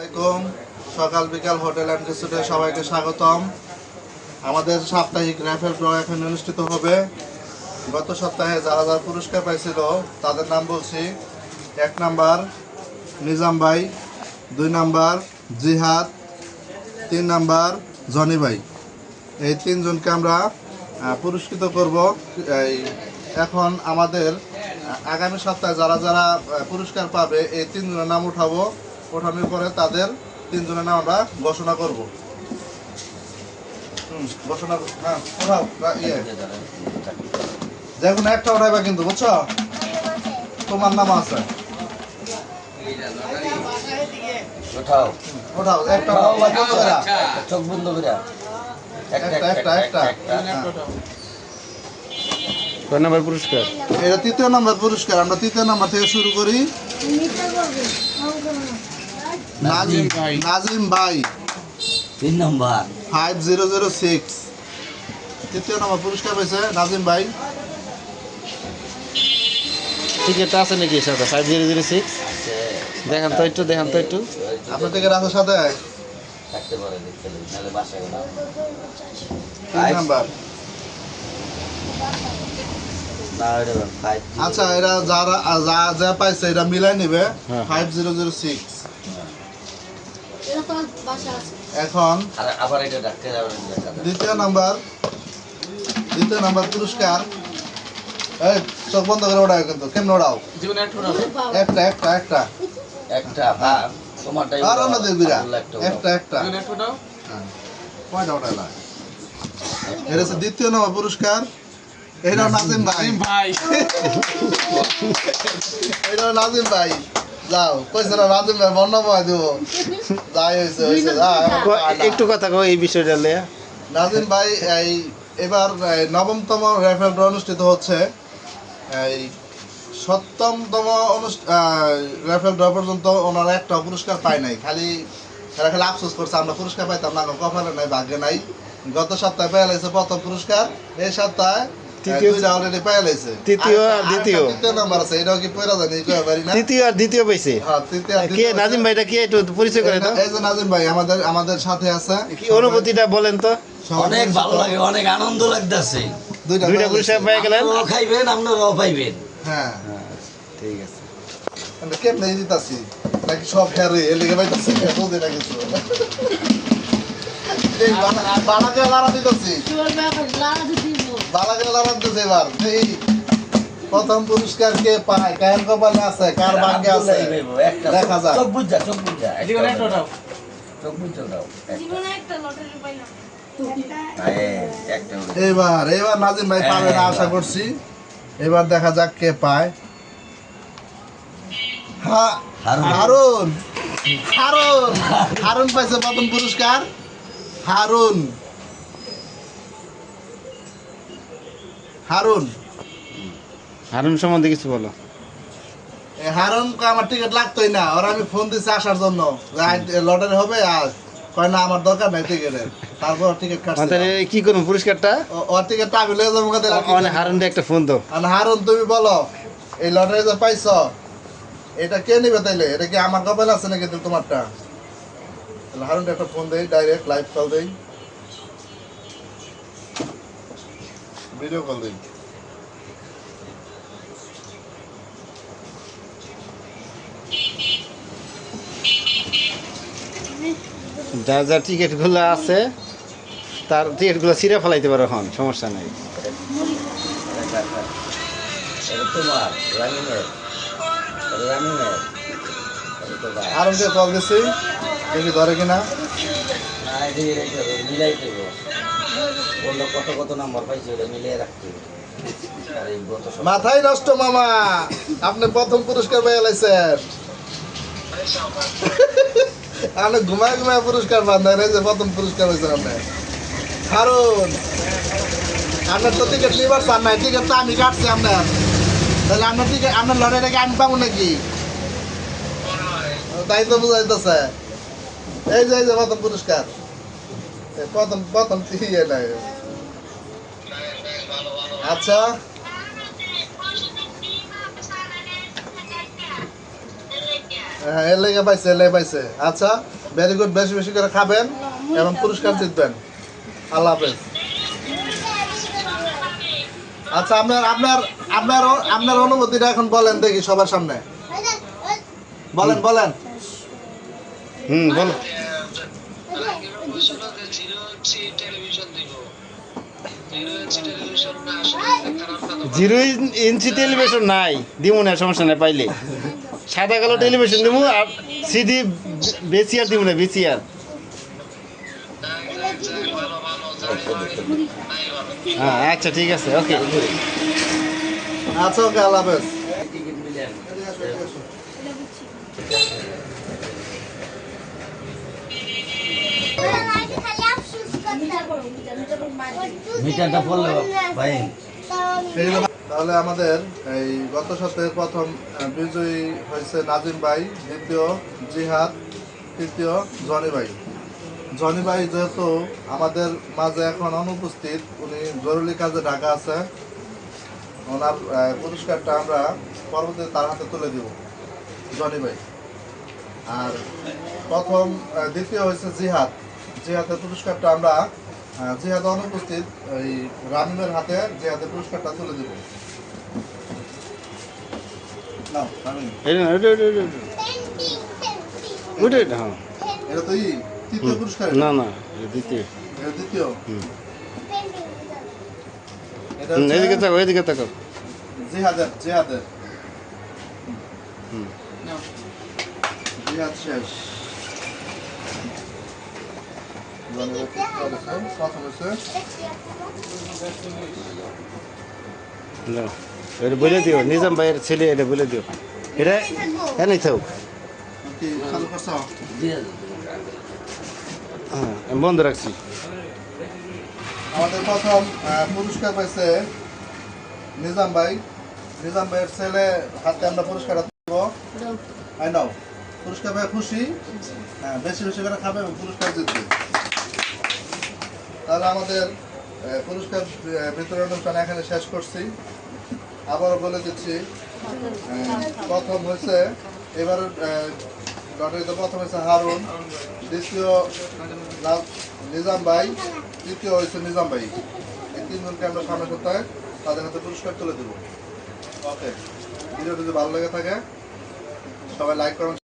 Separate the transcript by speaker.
Speaker 1: আলাইকুম। সকাল বিকাল হোটেল অ্যান্ড রেস্টুরেন্টে সবাইকে স্বাগতম। আমাদের সাপ্তাহিক র্যাফেল ড্র এখন অনুষ্ঠিত হবে। গত সপ্তাহে যারা যারা পুরস্কার পাইছিল, তাদের নাম বলছি। এক নাম্বার, নিজাম ভাই। দুই নাম্বার, জিহাদ। তিন নাম্বার, জনি ভাই। এই তিনজনকে আমরা পুরস্কৃত করব। এই, এখন আমাদের, আগামী সপ্তাহে যারা যারা পুরস্কার পাবে, এই তিনজনের নাম উঠাবো। ওঠানোর পরে তাদের তিনজনের নাম আমরা ঘোষণা করব। হুম, ঘোষণা হ্যাঁ উঠাও রা- ইয়ে। যে কোনো একটা উঠাইবা কিন্তু বুঝছ? তোমার নাম আছে।
Speaker 2: ওঠাও।
Speaker 1: উঠাও একটা উঠাও, বন্ধ করে।
Speaker 2: চোখ বন্ধ করে
Speaker 1: একটা একটা একটা।
Speaker 3: কয় নাম্বার পুরস্কার।
Speaker 1: এটা তৃতীয় নম্বর পুরস্কার। আমরা তৃতীয় নম্বর থেকে শুরু করি। নাজিম নাজিম ভাই।
Speaker 2: তিন নম্বর।
Speaker 1: ফাইভ জিরো জিরো সিক্স তৃতীয় নম্বর পুরস্কার পেয়েছে নাজিম ভাই।
Speaker 3: টিকিট আছে নাকি সাথে? ফাইভ জিরো জিরো সিক্স দেখান তো একটু দেখান তো একটু।
Speaker 1: আপনার সাথে?
Speaker 2: থাকতে পারে দেখতে নাহলে বাসায় না
Speaker 1: নাম্বার।
Speaker 2: না এটা ফাইভ
Speaker 1: আচ্ছা এরা যারা যা যা পাইছে এটা মিলাই নেবে। ফাইভ জিরো জিরো সিক্স এখন
Speaker 2: আবার এটা ডাকতে
Speaker 1: দ্বিতীয় নাম্বার দ্বিতীয় নাম্বার পুরস্কার। এই চোখ বন্ধ করে ওড়াও কিন্তু কেমন ওড়াও? একটা একটা একটা
Speaker 2: একটা। তোমারটাই
Speaker 1: আর আমাদের বিরা
Speaker 2: একটা
Speaker 1: একটা একটা। হ্যাঁ। কয়টা ওঠাইলা এটা হচ্ছে দ্বিতীয় নম্বর পুরস্কার। এটা নাজিম ভাই।
Speaker 3: ভাই।
Speaker 1: এটা নাজিম ভাই। যাও। কইছে না নাজিম ভাই বর্ণ পাই দিব। যাই হয়েছে হয়েছে।
Speaker 3: একটু কথা এই বিষয়টা
Speaker 1: নাজিম ভাই এই এবার নবমতম র্যাফেল ড্র অনুষ্ঠিত হচ্ছে। এই সপ্তমতম র্যাফেল ড্র পর্যন্ত ওনারা একটা পুরস্কার পায় নাই। খালি এরা খালি আফসোস করছে আমরা পুরস্কার পাইতাম না কপালে নাই ভাগ্যে নাই। গত সপ্তাহে পেয়ে প্রথম পুরস্কার। এই সপ্তাহে
Speaker 3: তৃতীয়-
Speaker 1: অলরেডি পেয়ে লাইছে।
Speaker 3: তৃতীয় আর দ্বিতীয়।
Speaker 1: তৃতীয় নাম্বার আছে এটাও কি পয়রা জানি কয়ে পারি না।
Speaker 3: তৃতীয় আর দ্বিতীয় পাইছে।
Speaker 1: হ্যাঁ, তৃতীয়
Speaker 3: কে নাজিম ভাইটা কে একটু পরিচয় করে দাও।
Speaker 1: এই যে নাজিম ভাই আমাদের আমাদের সাথে আছে।
Speaker 3: কি অনুভূতিটা বলেন তো?
Speaker 2: অনেক। ভালো লাগে অনেক আনন্দ লাগতেছে।
Speaker 1: দুইটা
Speaker 3: দুইটা পুরস্কার
Speaker 1: লাইছে।
Speaker 3: গেলেন?
Speaker 2: আপনারাও খাইবেন আপনারাও পাইবেন।
Speaker 1: হ্যাঁ।
Speaker 3: ঠিক আছে।
Speaker 1: আমরা কেমনে দিতাছি? নাকি সব হেরে এর লিগে পাইতাছি? দিতাছি। এবার এই প্রথম পুরস্কার কে পায় কার কপালে আছে কার ভাগ্যে আছে?
Speaker 2: একটা
Speaker 1: দেখা যাক।
Speaker 2: চোখ বুঝা চোখ বুঝা চোখ বুঝা দাও হ্যাঁ, একটা হলো।
Speaker 1: এবার এবার নাজিম ভাই পাবে না আশা করছি। এবার দেখা যাক কে পায়। হ্যাঁ।
Speaker 2: হারুন।
Speaker 1: হারুন। হারুন পাইছে প্রথম পুরস্কার। হারুন। হারুন।
Speaker 3: হারুন সম্বন্ধে কিছু বলো।
Speaker 1: হারুন আমার টিকিট লাগতোই না। ওরা আমি ফোন দিছি আসার জন্য। লটারি হবে আর কয় না আমার দরকার নাই টিকিটের তারপর টিকিট কাটছে।
Speaker 3: কি করব পুরস্কারটা?
Speaker 1: ওর টিকিটটা আমি লয়ে যাব কাদের
Speaker 3: মানে হারুনটা একটা ফোন দাও।
Speaker 1: আর হারুন তুমি বলো এই লটারি যে পাইছ এটা কে নিবে তাইলে? এটা কি আমার কপাল আছে নাকি তোমারটা? তাহলে হারুনটা একটা ফোন দেই ডাইরেক্ট লাইভ কল দেই। ভিডিও কল দেই
Speaker 3: যার যার টিকিটগুলো আছে তার টিকিট টিকিটগুলো ছিঁড়ে ফেলাইতে পারো এখন সমস্যা নাই।
Speaker 1: হারুনকে কল দিছি? দেখি ধরে কিনা।
Speaker 2: কত কত নাম্বার পাইছে? ওটা
Speaker 1: মাথায় নষ্ট মামা। আপনি প্রথম পুরস্কার পেয়ে লাইছেন আপনি ঘুমায় ঘুমায় পুরস্কার পান যে প্রথম পুরস্কার হয়েছে আপনি কারণ আপনার তো টিকিট লিবার চান নাই টিকিট তো আমি কাটছি আপনার। তাহলে আপনার টিকিট আপনার লড়াইটাকে আমি পাবো নাকি? তাই তো বুঝাইতেছে। এই যে এই যে প্রথম পুরস্কার। ইয়ে নাই। আচ্ছা। হ্যাঁ এর লেগে পাইছে, এর পাইছে। আচ্ছা ভেরি গুড বেশি বেশি করে খাবেন এবং পুরস্কার জিতবেন। আল্লাহ হাফেজ। আচ্ছা আপনার আপনার আপনার আপনার অনুভূতিটা এখন বলেন দেখি সবার সামনে। বলেন বলেন।
Speaker 3: হুম, বলো। জিরো ইঞ্চি টেলিভিশন নাই দিব না সমস্যা নাই পাইলে। সাদা কালো টেলিভিশন দিব আর সিডি বেশি আর দিব না বেশি আর হ্যাঁ আচ্ছা ঠিক আছে ওকে।
Speaker 1: আচ্ছা ওকে আল্লাহ হাফেজ। তাহলে আমাদের এই গত সপ্তাহের প্রথম বিজয়ী হয়েছে নাজিম ভাই, দ্বিতীয় জিহাদ, তৃতীয় জনি ভাই। জনি ভাই যেহেতু আমাদের মাঝে এখন অনুপস্থিত, উনি জরুরি কাজে ঢাকা আছে। ওনার পুরস্কারটা আমরা পরবর্তীতে তার হাতে তুলে দিব, জনি ভাই। আর প্রথম দ্বিতীয় হয়েছে জিহাদ। জিহাদের পুরস্কারটা আমরা জিহাদ অনুপস্থিত এই রামিমের হাতে জিহাদের পুরস্কারটা তুলে দিব।
Speaker 3: এটা হ্যাঁ।
Speaker 1: এটা তো তৃতীয় পুরস্কার।
Speaker 3: না না দ্বিতীয়।
Speaker 1: এটা দ্বিতীয়?
Speaker 3: এদিকে তাকো এদিকে তাকো
Speaker 1: জিহাদের জিহাদের। জিহাদ শেষ জনের প্রথম হচ্ছে
Speaker 3: না, এটা বলে দিও নিজাম ভাইয়ের ছেলে এটা বলে দিও এটা এনেই থাক হ্যাঁ বন্ধ রাখছি
Speaker 1: আমাদের প্রথম পুরস্কার পাইছে নিজাম ভাই নিজাম ভাইয়ের ছেলে হাতে আমরা পুরস্কার দেব আই নাও পুরস্কার পাই খুশি। হ্যাঁ বেশি বেশি করে খাবে এবং পুরস্কার জিতবে। তাহলে আমাদের পুরস্কার বিতরণ অনুষ্ঠান এখানে শেষ করছি। আবারও বলে দিচ্ছি প্রথম হয়েছে এবার লটারিতে প্রথম হয়েছে হারুন, দ্বিতীয় নিজাম ভাই, তৃতীয় হয়েছে নিজাম ভাই। এই তিনজনকে আমরা সামনে সপ্তাহে তাদের হাতে পুরস্কার তুলে দেবো। ওকে ভিডিও যদি ভালো লেগে থাকে, সবাই লাইক করুন